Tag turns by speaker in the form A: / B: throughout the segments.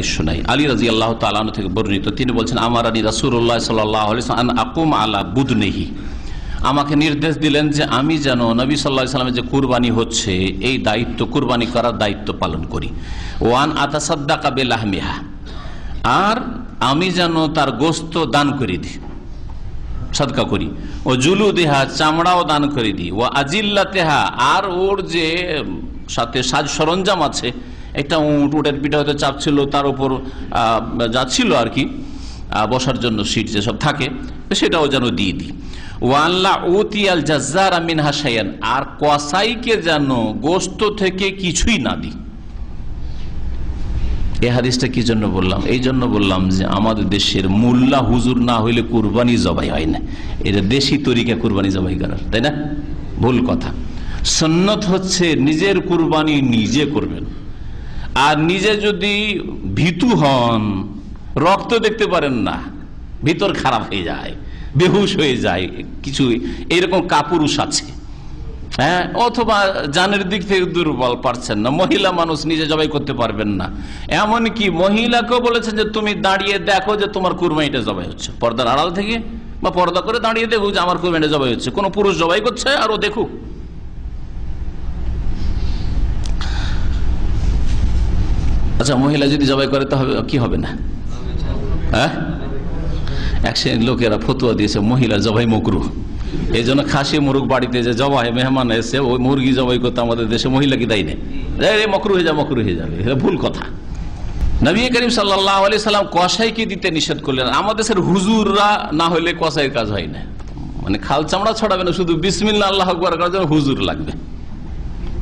A: হাদিস শোনাই। আলী রাজি আল্লাহ তালন থেকে বর্ণিত, তিনি বলছেন, আমার আলী রাসুল্লাহ সাল্লাহ আকুম আলা বুদনেহি। আমাকে নির্দেশ দিলেন যে আমি যেন নবী সাল্লাহ সাল্লামের যে কুরবানি হচ্ছে, এই দায়িত্ব, কুরবানি করার দায়িত্ব পালন করি। ওয়ান আতাসাদ্দা কাবেল আহমিহা আর আমি যেন তার গোস্ত দান করে দিই সদকা করি। ও জুলু দেহা চামড়াও দান করে দিই ও আজিল্লা তেহা আর ওর যে সাথে সাজ সরঞ্জাম আছে একটা উঁট উটের পিঠা হয়তো চাপ ছিল, তার উপর যাচ্ছিল আর কি বসার জন্য সিট যেসব থাকে, সেটাও যেন দিয়ে দিই। ওয়াল্লা উতিয়াল জাজ্জার আমিন হাসাইয়ান আর কসাইকে যেন গোস্ত থেকে কিছুই না দিই। এই হাদিসটা কি জন্য বললাম? এই জন্য বললাম যে আমাদের দেশের মোল্লা হুজুর না হইলে কুরবানি জবাই হয় না। এটা দেশি তরিকা কুরবানি জবাই করার, তাই না? ভুল কথা। সন্ন্যত হচ্ছে নিজের কুরবানি নিজে করবেন। আর নিজে যদি ভীতু হন, রক্ত দেখতে পারেন না, ভিতর খারাপ হয়ে যায়, বেহুশ হয়ে যায়, কিছু এইরকম কাপুরুষ আছে। হ্যাঁ অথবা জানের দিক থেকে দুর্বল পারছেন না, মহিলা মানুষ নিজে জবাই করতে পারবেন না। এমন কি মহিলাকেও বলেছেন যে, তুমি দাঁড়িয়ে দেখো যে তোমার কুরবানিটা জবাই হচ্ছে। পর্দার আড়াল থেকে, বা পর্দা করে দাঁড়িয়ে দেখো যে, আমার কুরবানিটা জবাই হচ্ছে। কোন পুরুষ জবাই করছে আর ও দেখুক। আচ্ছা মহিলা যদি জবাই করে, তো হবে কি হবে না? হ্যাঁ? এক শ্রেণির লোকেরা ফতুয়া দিয়েছে, মহিলা জবাই মকরু। এই জন্য খাসি মুরগ বাড়িতে যে জবাই মেহমান এসে, ওই মুরগি জবাই করতে আমাদের দেশে মহিলা কি দেয় না মকরু হয়ে যা, মকরু হয়ে যাবে। এটা ভুল কথা। নবী করিম সাল্লাহ আলি সাল্লাম কসাইকে দিতে নিষেধ করলেন। আমাদের হুজুররা না হলে কসাইয়ের কাজ হয় না। মানে খাল চামড়া ছড়াবে না, শুধু বিসমিল্লা আল্লাহ করার জন্য হুজুর লাগবে।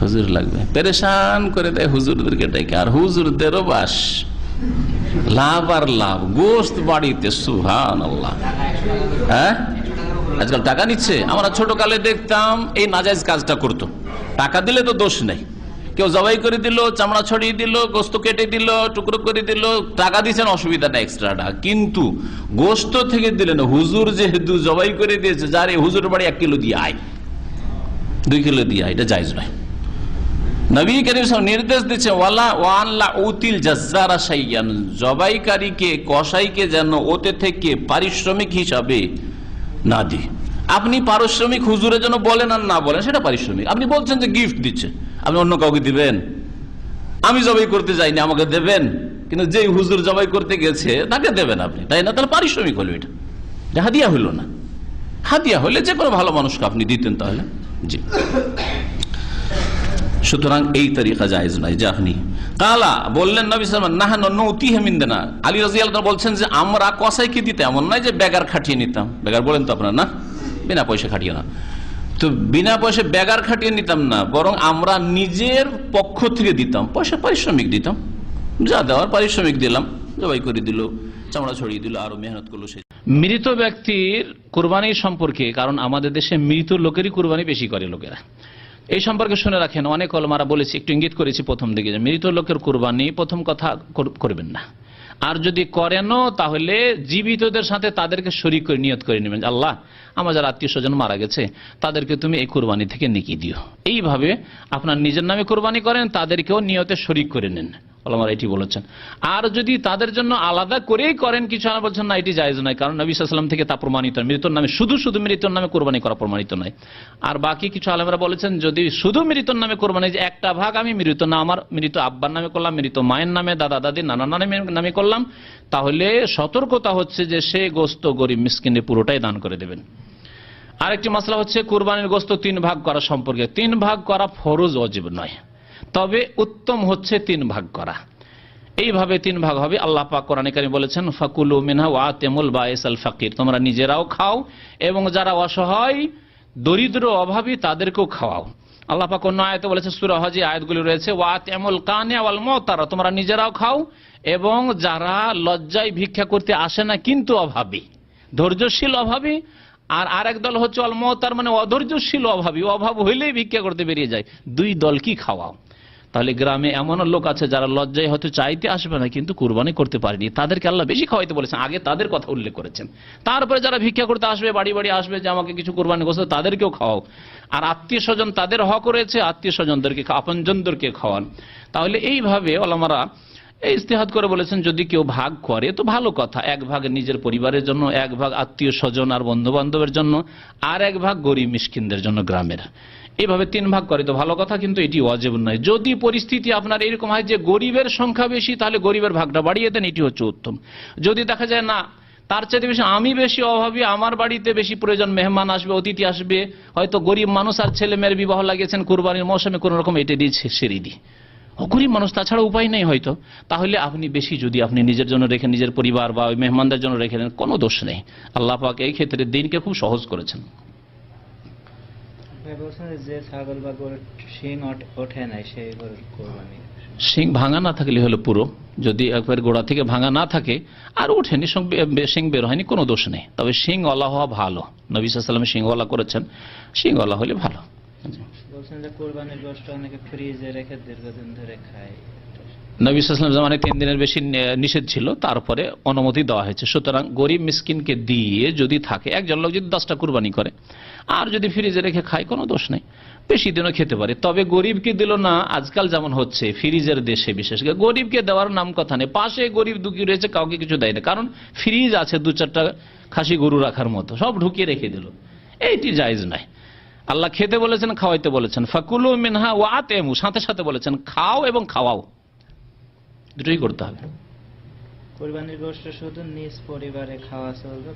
A: হুজুর লাগবে। পেরেশান করে দেয় হুজুরদেরকে ডেকে। আর হুজুরদেরও বাস। লাভ আর লাভ। গোস্ত বাড়িতে সুহান আল্লাহ হ্যাঁ? আজকাল টাকা নিচ্ছে। আমরা ছোট কালে দেখতাম এই নাজাইজ কাজটা করতো। টাকা দিলে তো দোষ নেই। কেউ জবাই করে দিল, চামড়া ছড়িয়ে দিল, গোস্ত কেটে দিল, টুকরো করে দিল। টাকা দিচ্ছেন, অসুবিধা অসুবিধাটা এক্সট্রাটা কিন্তু গোস্ত থেকে দিলেন হুজুর যেহেতু জবাই করে দিয়েছে, যার হুজুর বাড়ি এক কিলো দিয়ে আয়। দুই কিলো দিয়ে আয়। এটা জায়জ নয়। নবী করিম নির্দেশ দিচ্ছে ওয়ালা জবাইকারীকে, কসাইকে যেন ওতে থেকে পারিশ্রমিক হিসাবে না দি আপনি পারিশ্রমিক হুজুরের জন্য বলেন আর না বলেন, সেটা পারিশ্রমিক। আপনি বলছেন যে গিফট দিচ্ছে। আপনি অন্য কাউকে দিবেন? আমি জবাই করতে যাইনি, আমাকে দেবেন? কিন্তু যেই হুজুর জবাই করতে গেছে, তাকে দেবেন আপনি, তাই না? তাহলে পারিশ্রমিক হলো এটা। হাদিয়া হইল না। হাদিয়া হলে যে কোনো ভালো মানুষকে আপনি দিতেন তাহলে। জি। সুতরাং এই তরিকা জায়েজ নয় যে কালা, বললেন নবী সালমান নাহা নৌতি হেমিন্দেনা আলী রাজি আল্লাহ বলছেন যে, আমরা কসাইকে দিতে এমন নয় যে, বেগার খাটিয়ে নিতাম। বেগার বলেন তো আপনার, না? বিনা পয়সা খাটিয়ে না। তো বিনা পয়সা বেগার খাটিয়ে নিতাম না, বরং আমরা নিজের পক্ষ থেকে দিতাম। পয়সা পারিশ্রমিক দিতাম। যা দেওয়ার পারিশ্রমিক দিলাম, জবাই করে দিল, চামড়া ছড়িয়ে দিল, আরও মেহনত করল সেই মৃত ব্যক্তির কোরবানি সম্পর্কে, কারণ আমাদের দেশে মৃত লোকেরই কোরবানি বেশি করে লোকেরা। এই সম্পর্কে শুনে রাখেন, অনেক অলমারা বলেছি, একটু ইঙ্গিত করেছি প্রথম দিকে যে মৃত লোকের কোরবানি প্রথম কথা কর- করবেন না। আর যদি করেনও, তাহলে জীবিতদের সাথে তাদেরকে শরিক করে নিয়ত করে নেবেন। আল্লাহ আমার যারা আত্মীয় স্বজন মারা গেছে, তাদেরকে তুমি এই কোরবানি থেকে নিকি দিও। এইভাবে আপনার নিজের নামে কোরবানি করেন, তাদেরকেও নিয়তে শরিক করে নেন। এটি বলেছেন। আর যদি তাদের জন্য আলাদা করেই করেন, কিছু আর বলছেন, না, এটি জায়েজ নয়। কারণ নবী সাল্লাম থেকে তা প্রমাণিত। মৃত্যুর নামে শুধু শুধু মৃত্যুর নামে কোরবানি করা প্রমাণিত নয়। আর বাকি কিছু আলমরা বলেছেন, যদি শুধু মৃত্যুর নামে কোরবানি, যে একটা ভাগ আমি মৃত না, আমার মৃত আব্বার নামে করলাম, মৃত মায়ের নামে, দাদা দাদি নানা নামে নামে করলাম, তাহলে সতর্কতা হচ্ছে যে সে গোস্ত গরিব মিসকিনে পুরোটাই দান করে দেবেন। আরেকটি মশলা হচ্ছে কোরবানির গোস্ত তিন ভাগ করা সম্পর্কে। তিন ভাগ করা ফরজ অজীব নয়। তবে উত্তম হচ্ছে তিন ভাগ করা। এইভাবে তিন ভাগ হবে। আল্লাহ পাক কোরআনে কারিমে বলেছেন, ফাকুলু মিনহা ওয়া তেমুল বায়েসাল ফাকির। তোমরা নিজেরাও খাও এবং যারা অসহায়, দরিদ্র, অভাবী, তাদেরকেও খাওয়াও। আল্লাহ পাক অন্য আয়তে বলেছে সূরা হজে আয়াতগুলি রয়েছে, ওয়া তেমুল কানে ওয়াল মুতারা তোমরা নিজেরাও খাও এবং যারা লজ্জায় ভিক্ষা করতে আসে না, কিন্তু অভাবী, ধৈর্যশীল, অভাবী আর আরেক দল হচ্ছে অলমতার মানে অধৈর্যশীল অভাবী। অভাব হইলেই ভিক্ষা করতে বেরিয়ে যায়। দুই দল কি খাওয়াও? তাহলে গ্রামে এমনও লোক আছে যারা লজ্জায় হয়তো চাইতে আসবে না, কিন্তু কুরবানি করতে পারেনি। তাদেরকে আল্লাহ বেশি খাওয়াইতে বলেছেন। আগে তাদের কথা উল্লেখ করেছেন। তারপরে যারা ভিক্ষা করতে আসবে, বাড়ি বাড়ি আসবে, যে আমাকে কিছু কোরবানি করছে, তাদেরকেও খাওয়াও। আর আত্মীয় স্বজন তাদের হক রয়েছে, আত্মীয় স্বজনদেরকে আপনজনদেরকে খাওয়ান। তাহলে এইভাবে ওলামারা এই ইস্তেহাদ করে বলেছেন, যদি কেউ ভাগ করে, তো ভালো কথা। এক ভাগ নিজের পরিবারের জন্য, এক ভাগ আত্মীয় স্বজন আর বন্ধু বান্ধবের জন্য, আর এক ভাগ গরিব মিসকিনদের জন্য গ্রামের। এভাবে তিন ভাগ করে তো ভালো কথা, কিন্তু এটি অজেব নয়। যদি পরিস্থিতি আপনার এরকম হয় যে গরিবের সংখ্যা বেশি, তাহলে গরিবের ভাগটা বাড়িয়ে দেন, এটি হচ্ছে উত্তম। যদি দেখা যায় না, তার চাইতে বেশি আমি বেশি অভাবী, আমার বাড়িতে বেশি প্রয়োজন মেহমান আসবে, অতিথি আসবে, হয়তো গরিব মানুষ আর ছেলে মেয়ের বিবাহ লাগিয়েছেন, কোরবানির মৌসুমে কোন রকম এটা দিয়ে সেরে ও গরিব মানুষ তাছাড়া উপায় নেই হয়তো। তাহলে আপনি বেশি যদি আপনি নিজের জন্য রেখে নিজের পরিবার বা ওই মেহমানদের জন্য রেখে দেন কোনো দোষ নেই। আল্লাহ পাক এই ক্ষেত্রে দিনকে খুব সহজ করেছেন।
B: যে ছাগল বা শিং ওঠ- ওঠে নাই সেই কোরবানি।
A: শিং ভাঙা না থাকলে হলো পুরো। যদি একবার গোড়া থেকে ভাঙা না থাকে আর ওঠেনি সং- শিং বের হয়নি কোনো দোষ নেই। তবে শিং ওলা হওয়া ভালো। নবী সাল্লাম শিং করেছেন। শিং ওলা হলে ভালো।
B: ফ্রিজে রেখে দীর্ঘদিন ধরে খায়।
A: নবী জামানে তিন দিনের বেশি নিষেধ ছিল, তারপরে অনুমতি দেওয়া হয়েছে। সুতরাং গরিব মিসকিনকে দিয়ে যদি থাকে, একজন লোক যদি দশটা কুরবানি করে, আর যদি ফ্রিজে রেখে খায়, কোনো দোষ নেই। বেশি দিনও খেতে পারে। তবে গরিবকে দিল না, আজকাল যেমন হচ্ছে, ফ্রিজের দেশে বিশেষ করে। গরিবকে দেওয়ার নাম কথা নেই। পাশে গরিব দুঃখী রয়েছে, কাউকে কিছু দেয় না। কারণ ফ্রিজ আছে, দু চারটা খাসি গরু রাখার মতো, সব ঢুকিয়ে রেখে দিল। এইটি জায়জ নাই। আল্লাহ খেতে বলেছেন খাওয়াইতে বলেছেন। ফাকুলু মিনহা ও আতেমু সাথে সাথে বলেছেন খাও এবং খাওয়াও। দুটোই করতে হবে।
B: কোরবানির শুধু নিজ পরিবারে খাওয়া চলবে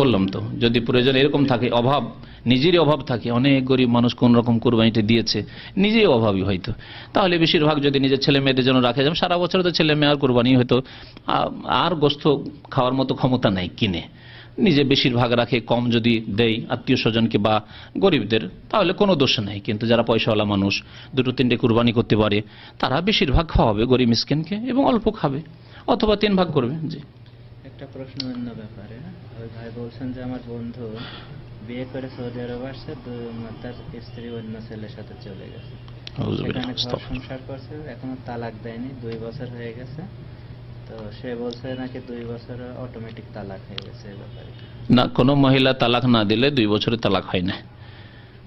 A: বললাম তো যদি প্রয়োজন এরকম থাকে অভাব নিজেরই অভাব থাকে অনেক গরিব মানুষ কোন রকম কোরবানিটা দিয়েছে নিজেই অভাবই হয়তো। তাহলে বেশিরভাগ যদি নিজের ছেলে মেয়েদের জন্য রাখে যেমন সারা বছর তো ছেলে মেয়ে আর কোরবানি হয়তো আর গোস্ত খাওয়ার মতো ক্ষমতা নাই কিনে। নিজে বেশিরভাগ রাখে কম যদি দেই আত্মীয় স্বজনকে বা গরিবদের তাহলে কোনো দোষ নেই। কিন্তু যারা পয়সাওয়ালা মানুষ দুটো তিনটে কুরবানি করতে পারে তারা বেশিরভাগ খাওয়াবে গরিব মিসকিনকে এবং অল্প খাবে অথবা তিন ভাগ করবে। জি।
B: একটা প্রশ্ন অন্য ব্যাপারে। ওই ভাই বলছেন যে আমার বন্ধু বিয়ে করে সৌদি আরব আসছে তার স্ত্রী অন্য ছেলের সাথে চলে গেছে। সংসার করছে এখনও তালাক দেয়নি দুই বছর হয়ে গেছে। তো সে বলছে নাকি দুই বছরে অটোমেটিক তালাক হয়ে গেছে ব্যাপারে।
A: না, কোনো মহিলা তালাক না দিলে দুই বছরে তালাক হয় না।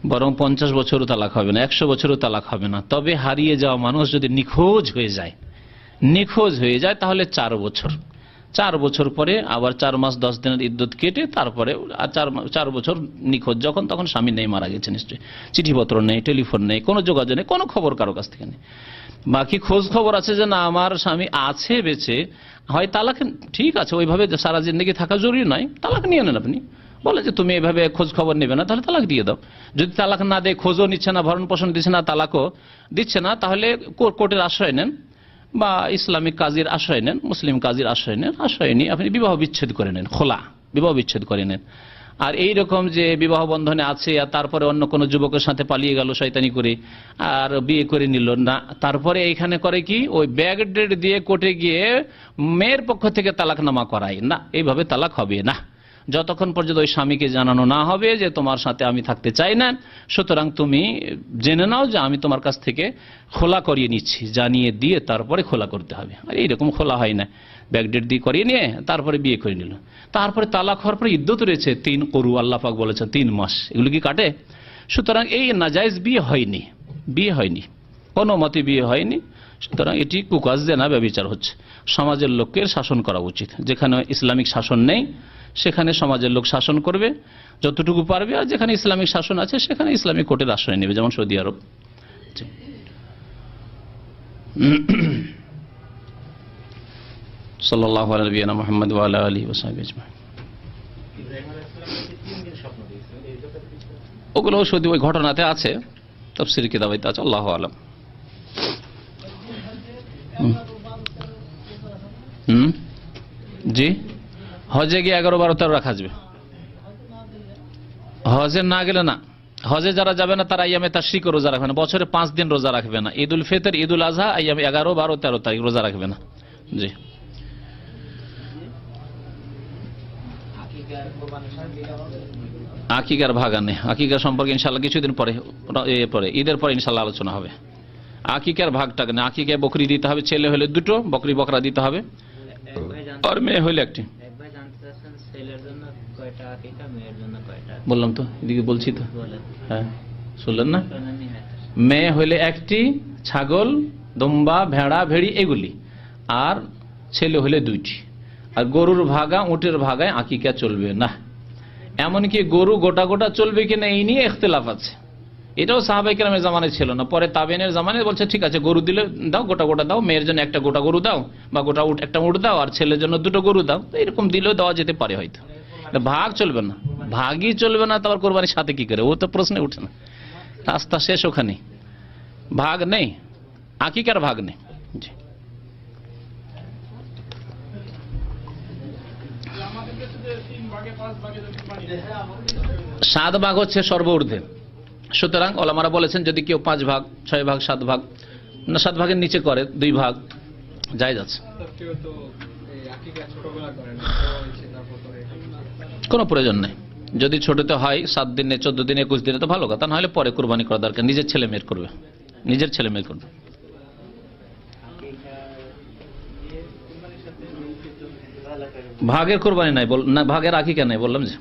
A: বরং পঞ্চাশ বছরও তালাক হবে না, একশো বছরও তালাক হবে না। তবে হারিয়ে যাওয়া মানুষ যদি নিখোঁজ হয়ে যায়, নিখোঁজ হয়ে যায় তাহলে চার বছর চার বছর পরে, আবার চার মাস দশ দিনের ইদ্যুৎ কেটে তারপরে আর চার চার বছর নিখোঁজ। যখন তখন স্বামী নেই, মারা গেছে নিশ্চয়ই। চিঠিপত্র নেই, টেলিফোন নেই, কোনো যোগাযোগ নেই, কোনো খবর কারও কাছ থেকে নেই। বাকি খোঁজ খবর আছে যে না, আমার স্বামী আছে, বেঁচে। হয় তালাক, ঠিক আছে, ওইভাবে সারা জিন্দগি থাকা জরুরি নয়। তালাক নিয়ে নেন আপনি। বলে যে, তুমি এভাবে খোঁজ খবর নেবে না, তাহলে তালাক দিয়ে দাও। যদি তালাক না দেয়, খোঁজও নিচ্ছে না ভরণ পোষণ দিচ্ছে না, তালাকও দিচ্ছে না, তাহলে কোর্টের আশ্রয় নেন। বা ইসলামিক কাজীর আশ্রয় নেন, মুসলিম কাজীর আশ্রয় নেন, আশ্রয় নিয়ে আপনি বিবাহ বিচ্ছেদ করে নেন, খোলা, বিবাহ বিচ্ছেদ করে নেন। আর এই রকম যে বিবাহ বন্ধনে আছে, আর তারপরে অন্য কোনো যুবকের সাথে পালিয়ে গেল শয়তানি করে, আর বিয়ে করে নিল, না, তারপরে এইখানে করে কি? ওই ব্যাগ ডেট দিয়ে কোর্টে গিয়ে মেয়ের পক্ষ থেকে তালাকনামা করায়। না, এইভাবে তালাক হবে না। যতক্ষণ পর্যন্ত ওই স্বামীকে জানানো না হবে যে তোমার সাথে আমি থাকতে চাই না, সুতরাং তুমি জেনে নাও যে আমি তোমার কাছ থেকে খোলা করিয়ে নিচ্ছি, জানিয়ে দিয়ে তারপরে খোলা করতে হবে। আর এইরকম খোলা হয় না। ব্যাকডেট দিয়ে করিয়ে নিয়ে তারপরে বিয়ে করে নিল। তারপরে তালাক হওয়ার পরে ইদ্যত রয়েছে, তিন করু আল্লাহ পাক বলেছেন তিন মাস। এগুলো কি কাটে? সুতরাং এই নাজাইজ বিয়ে হয়নি বিয়ে হয়নি। কোনো মতে বিয়ে হয়নি। সুতরাং এটি কুকাজ দেনা ব্যবচার হচ্ছে। সমাজের লোককে শাসন করা উচিত, যেখানে ইসলামিক শাসন নেই। সেখানে সমাজের লোক শাসন করবে, যতটুকু পারবে, আর যেখানে ইসলামিক শাসন আছে, সেখানে ইসলামিক কোর্টের আশ্রয় নেবে, যেমন সৌদি আরব। জি। সাল্লাল্লাহু আলা নবিয়িনা মুহাম্মদ ওয়া আলা ওয়া সাহবিহি ওগুলো সৌদি, ওই ঘটনাতে আছে তফসির কিতাবাইতে আছে, আল্লাহ আলম। হুম? জি? হজে গিয়ে এগারো বারো তেরো রাখা আসবে হজে না গেলে না। হজে যারা যাবে না, তারা আইয়ামে তার শিখ রোজা রাখবে না। বছরে পাঁচ দিন রোজা রাখবে না। ঈদ উল ফিতর ঈদ উল আজহা, আইয়ামে এগারো বারো তেরো তারিখ রোজা রাখবে না। জি। আকিকার ভাগানে। আকিকার সম্পর্কে ইনশাল্লাহ কিছুদিন পরে, এ পরে, ঈদের পরে ইনশাল্লাহ আলোচনা হবে। আকিকার ভাগটা না আকিকায় বকরি দিতে হবে, ছেলে হলে দুটো, বকরি বকরা দিতে হবে। আর মেয়ে হলে একটি
B: এক ভাই জানতে চাচ্ছেন ছেলের জন্য কয়টা আকিকা মেয়ের জন্য কয়টা
A: বললাম তো এদিকে বলছি তো। হ্যাঁ শুনলেন না? মেয়ে হলে একটি ছাগল দুম্বা ভেড়া ভেড়ি এগুলি। আর ছেলে হলে দুইটি। আর গরুর ভাগা উটের ভাগায় আকিকা চলবে। না এমনকি গরু গোটা গোটা চলবে কিনা এই নিয়ে ইখতলাফ আছে। এটাও সাহাবাই কেরামের জামানায় ছিল না। পরে তাবেনের জামানায় বলছে ঠিক আছে গরু দিলে দাও গোটা গোটা দাও মেয়ের জন্য একটা গোটা গরু দাও বা গোটা উট একটা উট দাও আর ছেলের জন্য দুটো গরু দাও। এরকম দিলেও দেওয়া যেতে পারে হয়তো। ভাগ চলবে না। ভাগই চলবে না, তারপর কোরবানির সাথে কি করে? ও তো প্রশ্নে উঠে না। রাস্তা শেষ ওখানে ভাগ নেই। আকিকার ভাগ নেই। সাত ভাগ হচ্ছে সর্ব সর্বঊর্ধ্বে। সুতরাং ওলামারা বলেছেন, যদি কেউ পাঁচ ভাগ, ছয় ভাগ, সাত ভাগ, না, সাত ভাগের নিচে করে, দুই ভাগ, যাই যাচ্ছে। কোনো প্রয়োজন নেই। যদি ছোটতে হয়, সাত দিনে চোদ্দ দিনে, একুশ দিনে তো ভালো কথা। নাহলে পরে কোরবানি করা দরকার। নিজের ছেলে মেয়ের করবে। নিজের ছেলে মেয়ের করবে। ভাগের কোরবানি নাই। বল না, ভাগের আকিকা নেই, বললাম যে।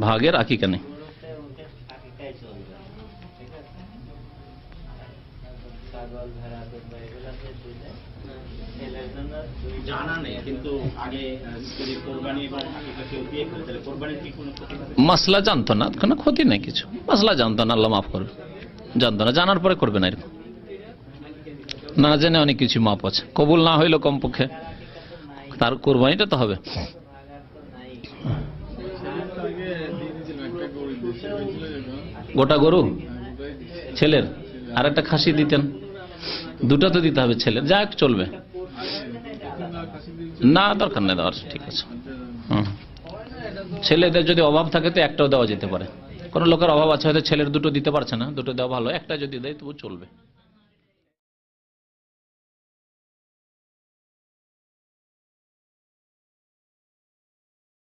A: ভাগের আকিকা নেই। মাসলা জানতো না, কোনো ক্ষতি নেই কিছু। মাসলা জানতো না, আল্লাহ মাফ করবে। জানতো না, জানার পরে করবে না এরকম। না জেনে অনেক কিছু মাপ আছে। কবুল না হইল কমপক্ষে, তার কোরবানিটা তো হবে। গোটা গরু? ছেলের। আর একটা খাসি দিতেন। দুটো তো দিতে হবে ছেলের। যাক চলবে। না, দরকার নেই, দেওয়ার ঠিক আছে। ছেলেদের যদি অভাব থাকে তো একটাও দেওয়া যেতে পারে। কোনো লোকের অভাব আছে, হয়তো ছেলের দুটো দিতে পারছে না, দুটো দেওয়া ভালো, একটা যদি দেয় তবু চলবে।